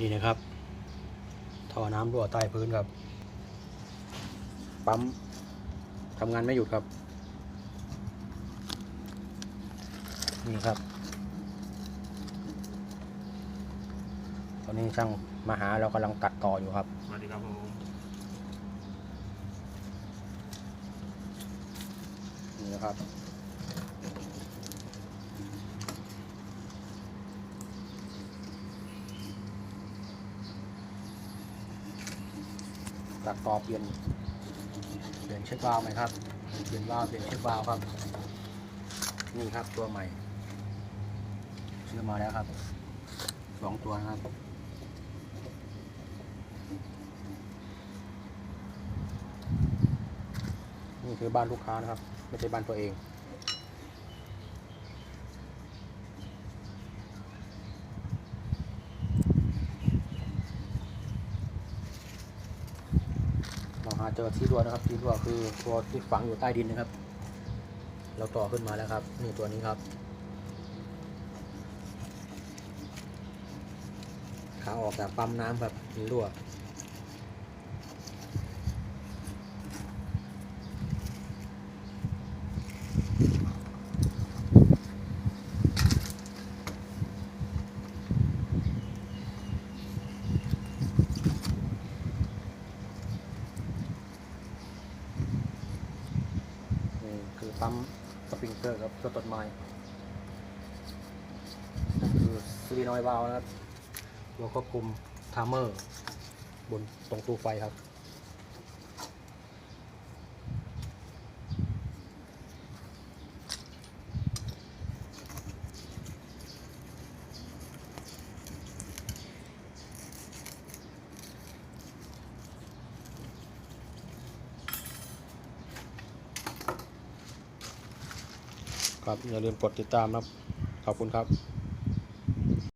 นี่นะครับ ท่อน้ำรั่วใต้พื้นครับ ปั๊มทำงานไม่หยุดครับ นี่ครับ ตอนนี้ช่างมาหาเรากำลังตัดต่ออยู่ครับ สวัสดีครับผมนี่นะครับ ตัดต่อเปลี่ยนเปลี่ยนเช็ควาล์วไหมครับเปลี่ยนวาล์วเปลี่ยนเช็ควาล์วครับนี่ครับตัวใหม่ซื้อมาแล้วครับสองตัวครับนี่คือบ้านลูกค้านะครับ ไม่ใช่บ้านตัวเอง หาเจอที่รั่วนะครับที่รั่วคือตัวที่ฝังอยู่ใต้ดินนะครับ เราต่อขึ้นมาแล้วครับ นี่ตัวนี้ครับขาออกจากปั๊มน้ำครับมีรั่ว นี่คือ ปั๊มสปริงเกอร์ครับตัวต้นไม้นั่นคือซีรีนอยวาลนะครับตัวควบคุมทามเมอร์ บนตรงตู้ไฟครับ ครับอย่าลืมกดติดตามนะครับ ขอบคุณครับ